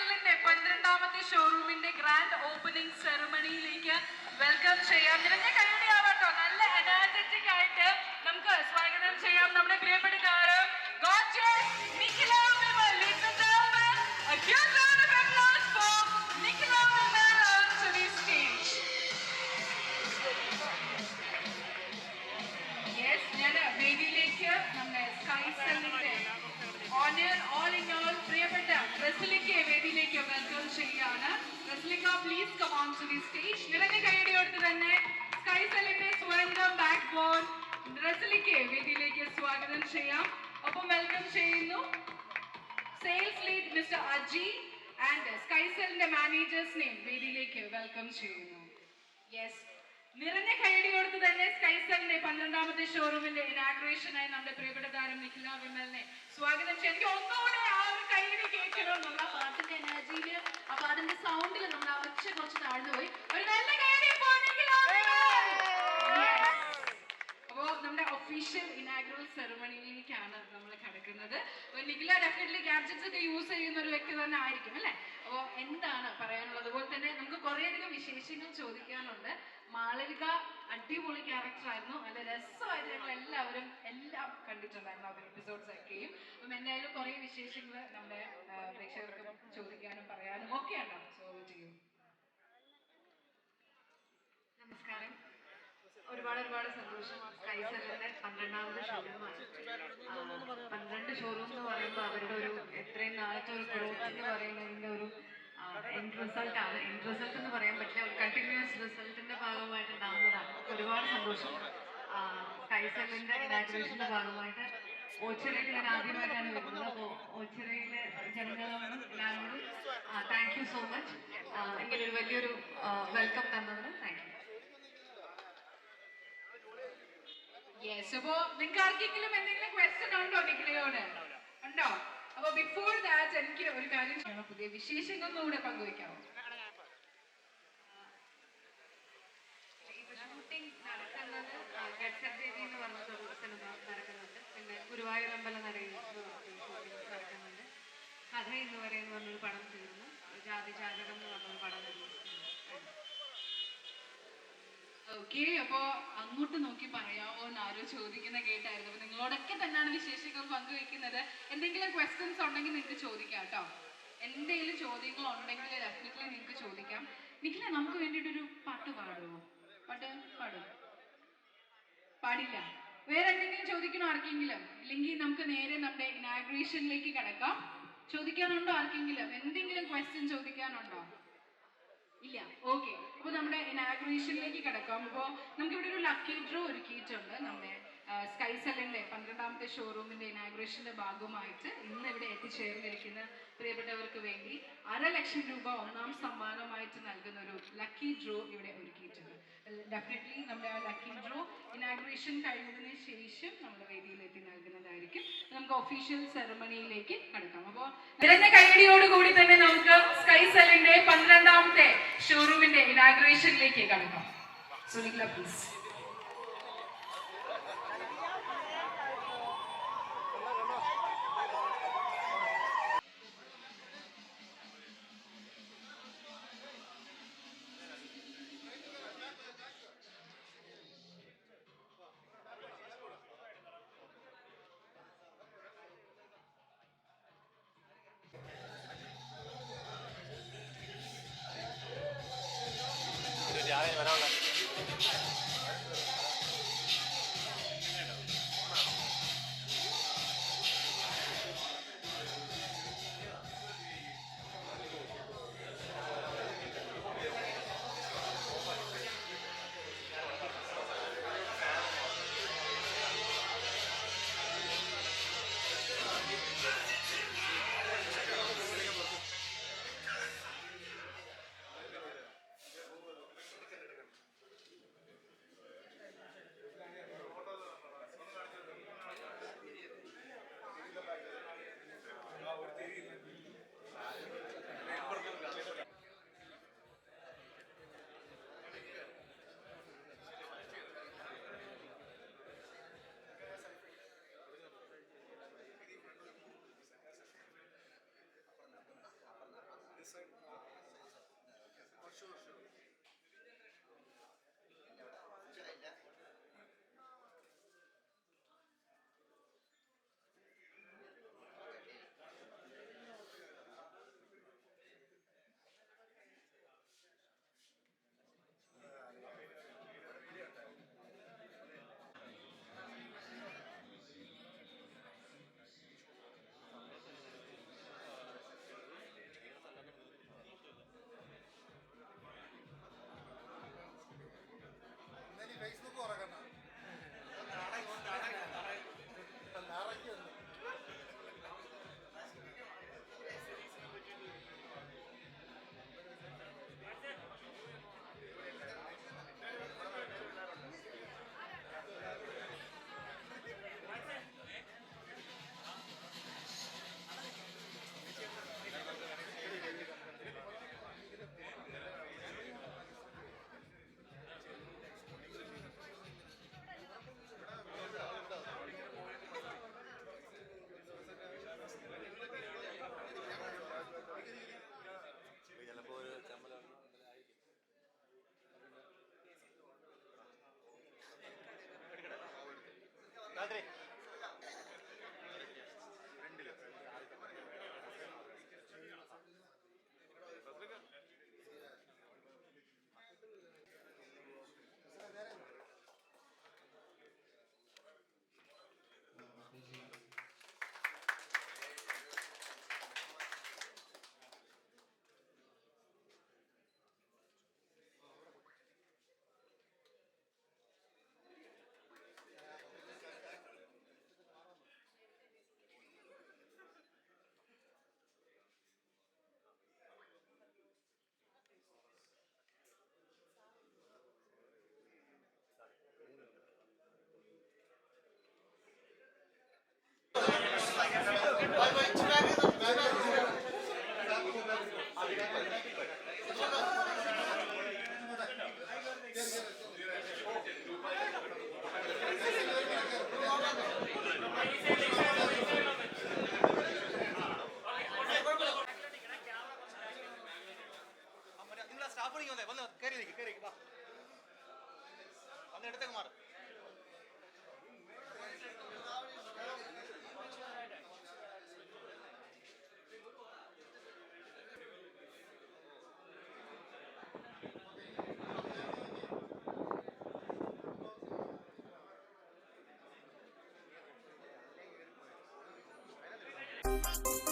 സെല്ലിന്റെ പന്ത്രണ്ടാമത്തെ ഷോറൂമിന്റെ ഗ്രാൻഡ് ഓപ്പണിംഗ് സെറമണിയിലേക്ക് വെൽക്കം ചെയ്യാം. നിറഞ്ഞ കൈയടിയാവട്ടോ നല്ല എനർജറ്റിക് ആയിട്ട് നമുക്ക് സ്വാഗതം ചെയ്യാം നമ്മുടെ പ്രിയപ്പെട്ട താരം. Ladies and gentlemen, the stage നിറഞ്ഞ കൈയടിയോടുത്ത് തന്നെ സ്കൈസെല്ലിന്റെ സ്വന്തം ബാക്ക് ബോൺ റസലിക്ക് വേദിയിലേക്ക് സ്വാഗതം ചെയ്യാം. ഒപ്പം വെൽക്കം ചെയ്യുന്നു sales lead mister Aji and സ്കൈസെല്ലിന്റെ മാനേജേഴ്സിനെയും വേദിയിലേക്ക് വെൽക്കം ചെയ്യുന്നു. യെസ് നിറഞ്ഞ കൈയടി കൊടുത്ത് തന്നെ സ്കൈസലിന്റെ പന്ത്രണ്ടാമത്തെ ഷോറൂമിന്റെ ഇനാഗ്രേഷനായി നമ്മുടെ പ്രിയപ്പെട്ട താരം നിഖില വിമലിനെ സ്വാഗതം ചെയ്യാം. എനിക്ക് ഒന്നുകൂടെ ആ ഒരു കൈയടി കേൾക്കണം നമ്മൾ ആ പാട്ടിന്റെ എനർജിയിൽ ആ പാട്ടിന്റെ സൗണ്ടിൽ നമ്മൾ ആ ഒച്ച കുറച്ച് താഴ്ന്നു പോയി ഒരു നല്ല കൈയടി ഇപ്പോൾ നിഖില വിമൽ. Yes. അപ്പോ നമ്മുടെ ഒഫീഷ്യൽ ഇനാഗ്രൽ സെറമണിയിലേക്കാണ് നമ്മൾ കിടക്കുന്നത് അപ്പോൾ നിഖില ഡെഫിനറ്റ്ലി ഗാഡ്ജറ്റ്സ് ഒക്കെ യൂസ് ചെയ്യുന്ന ഒരു വ്യക്തി തന്നെ ആയിരിക്കും അല്ലേ അപ്പോൾ എന്താണ് പറയാനുള്ളത്? അതുപോലെ തന്നെ നമുക്ക് കുറേയധികം വിശേഷങ്ങൾ ചോദിക്കാനുണ്ട്. മാളവിക അടിപൊളി ക്യാരക്ടർ ആയിരുന്നു. നല്ല രസമായിട്ട് ഞങ്ങൾ എല്ലാവരും എല്ലാം കണ്ടിട്ടുണ്ടായിരുന്നു അവർ എപ്പിസോഡ്സ് ഒക്കെയും. അപ്പം എന്തായാലും കുറേ വിശേഷങ്ങൾ നമ്മുടെ പ്രേക്ഷകർക്ക് ചോദിക്കാനും പറയാനും ഒക്കെ ഉണ്ടാവും സോ ചെയ്യും നമസ്കാരം ഒരുപാട് ഒരുപാട് സന്തോഷം. സ്കൈസെല്ലിന്റെ പന്ത്രണ്ടാമത് ഷോറൂമാണ് പന്ത്രണ്ട് ഷോറൂം എന്ന് പറയുമ്പോൾ അവരുടെ ഒരു എത്രയും നാളത്തെ ഒരു ഗ്രോത്ത് എന്ന് പറയുന്നതിന്റെ ഒരു എൻഡ് റിസൾട്ട് ആണ്. എൻഡ് റിസൾട്ട് എന്ന് പറയാൻ പറ്റില്ല ഒരു കണ്ടിന്യൂസ് റിസൾട്ടിന്റെ ഭാഗമായിട്ട് ഉണ്ടാകുന്നതാണ് ഒരുപാട് സന്തോഷം. സ്കൈസെല്ലിന്റെ ഇനാഗ്രേഷന്റെ ഭാഗമായിട്ട് ഓച്ചിറയിൽ ഞാൻ ആദ്യമായിട്ടാണ് വരുന്നത്. അപ്പോൾ ഓച്ചിറയിലെ ജനങ്ങളോടും എല്ലാവരോടും താങ്ക് യു സോ മച്ച് ഇങ്ങനെ ഒരു വലിയൊരു വെൽക്കം തന്നതിന് താങ്ക് യു യെസ് അപ്പോ നിങ്ങൾക്ക് ആർക്കെങ്കിലും എന്തെങ്കിലും ക്വസ്റ്റ്യൻ ഉണ്ടോ നിഖിലയോട് ഉണ്ടോ? അപ്പൊ ബിഫോർ ദാറ്റ് എനിക്ക് ഒരു കാര്യം ചെയ്യണം പുതിയ വിശേഷങ്ങൾ കൂടെ പങ്കുവെക്കാമോ ഷൂട്ടിംഗ് നടക്കുന്നത് ഗഡ്സദേവി എന്ന് പറഞ്ഞിട്ടൊരു സിനിമ നടക്കുന്നുണ്ട്. പിന്നെ ഷൂട്ടിംഗ് നടക്കുന്നുണ്ട്. കഥ എന്ന് പറയുന്ന പറഞ്ഞൊരു പടം തീർന്നു. ജാതി ജാതകം എന്ന് പറഞ്ഞൊരു പടം റിലീസ് ഓക്കെ അപ്പോ അങ്ങോട്ട് നോക്കി പറയാമോ എന്ന് ആരോ ചോദിക്കുന്ന കേട്ടായിരുന്നു. അപ്പൊ നിങ്ങളോടൊക്കെ തന്നെയാണ് വിശേഷങ്ങൾ പങ്കുവെക്കുന്നത്. എന്തെങ്കിലും ക്വസ്റ്റ്യൻസ് ഉണ്ടെങ്കിൽ നിങ്ങൾക്ക് ചോദിക്കാം കേട്ടോ. എന്തെങ്കിലും ചോദ്യങ്ങൾ ഉണ്ടെങ്കിൽ ഡെഫിനറ്റ്ലി നിങ്ങൾക്ക് ചോദിക്കാം. നിഖില നമുക്ക് വേണ്ടിയിട്ടൊരു പാട്ട് പാടുമോ പാട്ട് പാടും. പാടില്ല. വേറെ എന്തെങ്കിലും ചോദിക്കണോ ആർക്കെങ്കിലും? ഇല്ലെങ്കിൽ നമുക്ക് നേരെ നമ്മുടെ ഇനാഗ്രേഷനിലേക്ക് കിടക്കാം. ചോദിക്കാനുണ്ടോ ആർക്കെങ്കിലും? എന്തെങ്കിലും ക്വസ്റ്റ്യൻ ചോദിക്കാനുണ്ടോ ഇല്ല ഓക്കെ അപ്പോൾ നമ്മുടെ ഇനാഗ്രേഷനിലേക്ക് കിടക്കാം. അപ്പോൾ നമുക്കിവിടെ ഒരു ലക്കി ഡ്രോ ഒരുക്കിയിട്ടുണ്ട് നമ്മുടെ സ്കൈ സെല്ലിന്റെ പന്ത്രണ്ടാമത്തെ ഷോറൂമിന്റെ ഇനാഗ്രേഷന്റെ ഭാഗമായിട്ട് ഇന്ന് ഇവിടെ എത്തിച്ചേർന്നിരിക്കുന്ന പ്രിയപ്പെട്ടവർക്ക് വേണ്ടി അര ലക്ഷം രൂപ ഒന്നാം സമ്മാനമായിട്ട് നൽകുന്ന ഒരു ലക്കി ഡ്രോ ഇവിടെ ഒരുക്കിയിട്ടുണ്ട്. ഡെഫിനറ്റ്ലി നമ്മുടെ ആ ലക്കി ഡ്രോ ഇനാഗ്രേഷൻ കഴിഞ്ഞതിന് ശേഷം നമ്മുടെ വേദിയിൽ എത്തി നൽകുന്നതായിരിക്കും. നമുക്ക് ഒഫീഷ്യൽ സെറമണിയിലേക്ക് കടക്കാം. അപ്പോൾ നിറഞ്ഞ കൈയടിയോടുകൂടി തന്നെ നമുക്ക് സ്കൈ സെല്ലിന്റെ പന്ത്രണ്ടാമത്തെ ഷോറൂമിന്റെ ഇനാഗ്രേഷനിലേക്ക് കടക്കാം. സുനില പ്ലീസ് ഒരു രാവിലെ വരാനുള്ള Música